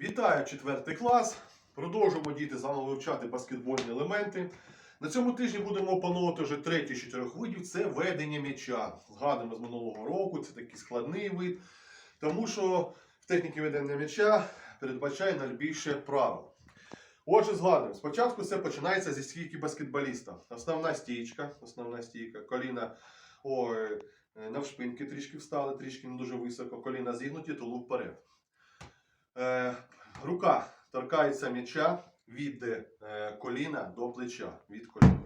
Вітаю четвертий клас. Продовжуємо діти з вами вивчати баскетбольні елементи. На цьому тижні будемо опановувати вже третій з чотирьох видів це ведення м'яча. Згадуємо з минулого року, це такий складний вид, тому що в техніці ведення м'яча передбачає найбільше правил. Отже, згадуємо, спочатку все починається зі стійки баскетболіста. Основна стійка, основна стійка, коліна ой, е, навшпиньки трішки встали, трішки не дуже високо, коліна зігнуті, тулуб вперед. Е, рука торкається м'яча від е, коліна до плеча. Від коліна.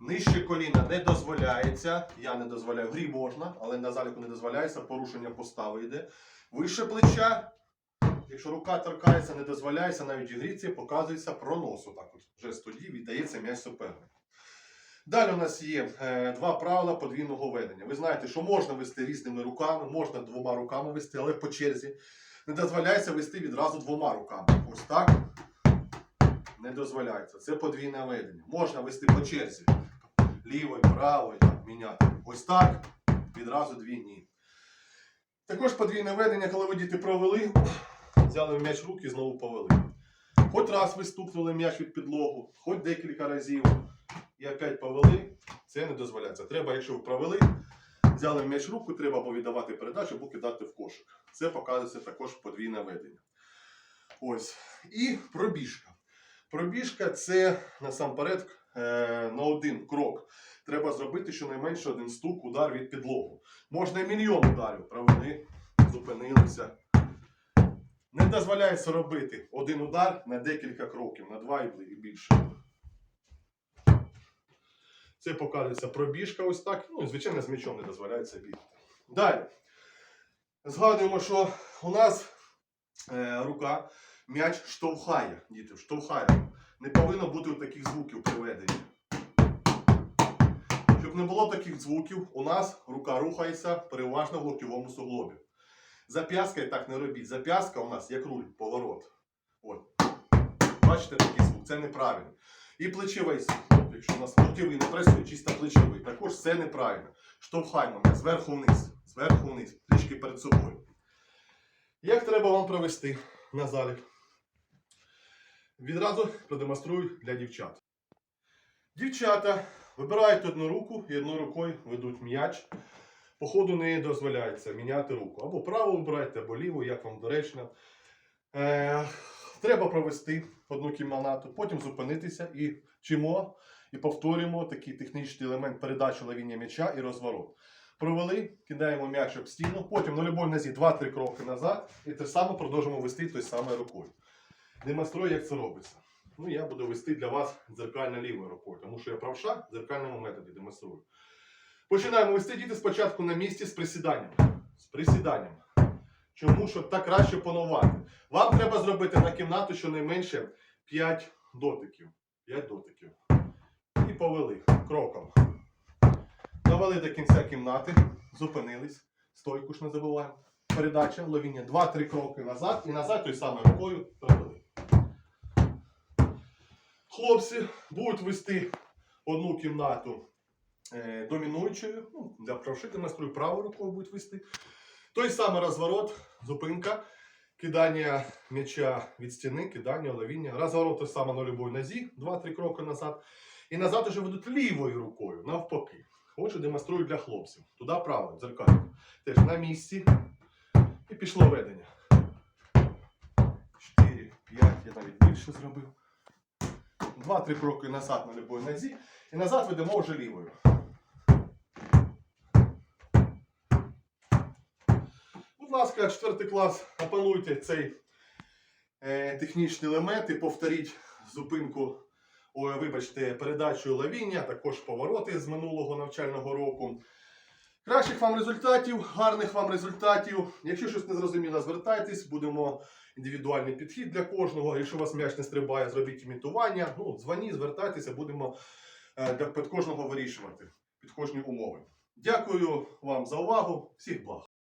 Нижче коліна не дозволяється. Я не дозволяю. Грі можна, але на заліку не дозволяється. Порушення постави йде. Вище плеча. Якщо рука торкається, не дозволяється, навіть в грі це показується пронос. Отак от. З тоді віддається м'яч супернику. Далі у нас є е, два правила подвійного ведення. Ви знаєте, що можна вести різними руками, можна двома руками вести, але по черзі. Не дозволяється вести відразу двома руками. Ось так не дозволяється. Це подвійне ведення. Можна вести по черзі. Лівою, правою, міняти. Ось так, відразу дві ні. Також подвійне ведення, коли ви діти провели, взяли м'яч в руки і знову повели. Хоч раз ви стукнули м'яч від підлогу, хоч декілька разів і опять повели, це не дозволяється. Треба, якщо ви провели, взяли м'яч руку, треба або віддавати передачу, або кидати в кошик. Це показується також подвійне ведення. Ось. І пробіжка. Пробіжка це насамперед е, на один крок. Треба зробити щонайменше один стук, удар від підлогу. Можна і мільйон ударів провели, зупинилися. Не дозволяється робити один удар на декілька кроків, на два і більше. Це показується пробіжка ось так. Ну, звичайно, з м'ячом не дозволяється бігати. Далі. Згадуємо, що у нас е, рука м'яч штовхає. Діти, штовхає. Не повинно бути таких звуків приведення. Щоб не було таких звуків, у нас рука рухається переважно в локтєвому суглобі. Зап'яска і так не робіть. Зап'яска у нас як руль, поворот. От. Бачите такий звук, це неправильно. І плечовий суглоб, якщо у нас локтєвий не працює, чисто плечовий. Також це неправильно. Штовхаємо зверху вниз, зверху вниз, трішки перед собою. Як треба вам провести на залі? Відразу продемонструю для дівчат. Дівчата вибирають одну руку і одною рукою ведуть м'яч. По ходу не дозволяється міняти руку. Або праву вибирайте, або ліву, як вам доречно. Треба провести одну кімнату, потім зупинитися і вчимо і повторюємо такий технічний елемент передачі лавіння м'яча і розворот. Провели, кидаємо м'яч об стіну, потім на любой нозі 2-3 кроки назад і те саме продовжуємо вести той самою рукою. Демонструю, як це робиться. Ну, я буду вести для вас дзеркально лівою рукою, тому що я правша в дзеркальному методі демонструю. Починаємо вести діти спочатку на місці з присіданням. З присіданням. Чому? Щоб так краще панувати. Вам треба зробити на кімнату щонайменше 5 дотиків. 5 дотиків. І повели кроком. Довели до кінця кімнати, зупинились. Стойку ж не забуваємо. Передача, ловіння. 2-3 кроки назад і назад той самою рукою провели. Хлопці будуть вести одну кімнату е, домінуючою. Ну, для правши демонструю правою рукою будуть вести. Той самий розворот, зупинка, кидання м'яча від стіни, кидання, ловіння. Розворот той самий на любой нозі, 2-3 кроки назад. І назад уже ведуть лівою рукою, навпаки. Отже, демонструю для хлопців. Туди право, дзеркально. Теж на місці. І пішло ведення. 4, 5, я навіть більше зробив. Два-три кроки назад на любой нозі. І назад ведемо вже лівою. Будь ласка, четвертий клас, опануйте цей е, технічний елемент і повторіть зупинку, ой, вибачте, передачу лавіння, також повороти з минулого навчального року. Кращих вам результатів, гарних вам результатів. Якщо щось не зрозуміло, звертайтесь, будемо індивідуальний підхід для кожного. Якщо у вас м'яч не стрибає, зробіть імітування. Ну, дзвоніть, звертайтеся, будемо е, під кожного вирішувати, під кожні умови. Дякую вам за увагу, всіх благ.